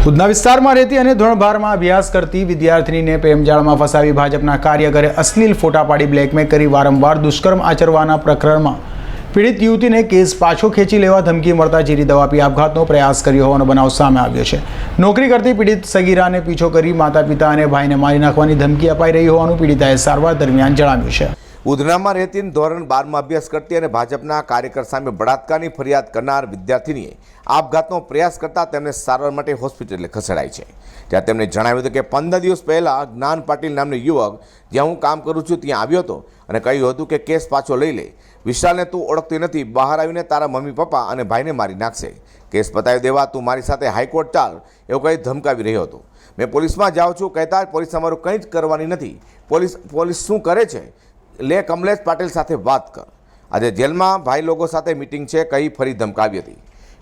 ઉધના વિસ્તારમાં રહેતી અને ધોરણ બારમાં અભ્યાસ કરતી વિદ્યાર્થીનીને પ્રેમજાળમાં ફસાવી ભાજપના કાર્યકરે અશ્લીલ ફોટા પાડી બ્લેકમેલ કરી વારંવાર દુષ્કર્મ આચરવાના પ્રકરણમાં. પીડિત યુવતીને કેસ પાછો ખેંચી લેવા ધમકી મળતા જીરી દવા પી આપઘાતનો પ્રયાસ કર્યો હોવાનો બનાવ સામે આવ્યો છે. નોકરી કરતી પીડિત સગીરાને પીછો કરી માતા પિતા અને ભાઈને મારી નાખવાની ધમકી અપાઈ રહી હોવાનું પીડિતાએ સારવાર દરમિયાન જણાવ્યું છે. ઉધનામાં રહેતી ધોરણ બારમાં અભ્યાસ કરતી અને ભાજપના કાર્યકર સામે બળાત્કારની ફરિયાદ કરનાર વિદ્યાર્થીનીએ આપઘાતનો પ્રયાસ કરતા તેમને સારવાર માટે હોસ્પિટલે ખસેડાઈ છે. ત્યાં તેમણે જણાવ્યું હતું કે પંદર દિવસ પહેલાં જ્ઞાન પાટીલ નામનો યુવક, જ્યાં હું કામ કરું છું, ત્યાં આવ્યો હતો અને કહ્યું હતું કે કેસ પાછો લઈ લે. વિશાલને તું ઓળખતી નથી, બહાર આવીને તારા મમ્મી, પપ્પા અને ભાઈને મારી નાખશે. કેસ પતાવી દેવા તું મારી સાથે હાઈકોર્ટ ચાલ, એવું કહી ધમકાવી રહ્યો હતો. મેં પોલીસમાં જાઉં છું, કહેતા પોલીસ અમારું કંઈ જ કરવાની નથી. પોલીસ પોલીસ શું કરે છે? લે કમલેશ પાટીલ સાથે વાત કર. આજે જેલમાં ભાઈ લોકો સાથે મિટિંગ છે કહી ફરી ધમકાવી હતી?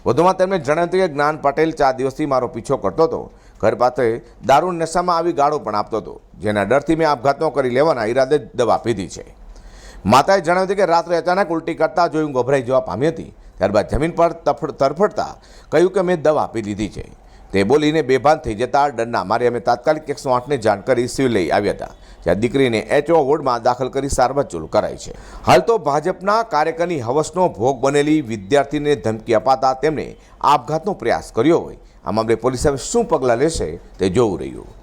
વધુમાં તેમણે જણાવ્યું હતું કે જ્ઞાન પટેલ ચાર દિવસથી મારો પીછો કરતો હતો. ઘર પાસે દારૂ નશામાં આવી ગાળો પણ આપતો હતો. જેના ડરથી મેં આપઘાતનો કરી લેવાના ઈરાદે દવા દવા પીધી છે. માતાએ જણાવ્યું હતું કે રાત્રે અચાનક ઉલટી કરતા જોયું ગભરાઈ જવા પામી હતી. ત્યારબાદ જમીન પર તફ તરફડતા કહ્યું કે મેં દવા પી લીધી છે. તે બોલીને બેભાન થઈ જતા ડરના મારે અમે તાત્કાલિક એકસો આઠને જાણ કરી સિવિલ લઈ આવ્યા હતા, જ્યાં દીકરીને એચઓ વોર્ડમાં દાખલ કરી સારવાર ચાલુ કરાઈ છે. હાલ તો ભાજપના કાર્યકરની હવસનો ભોગ બનેલી વિદ્યાર્થીને ધમકી અપાતા તેમણે આપઘાતનો પ્રયાસ કર્યો હોય. આ મામલે પોલીસ હવે શું પગલાં લેશે તે જોવું રહ્યું.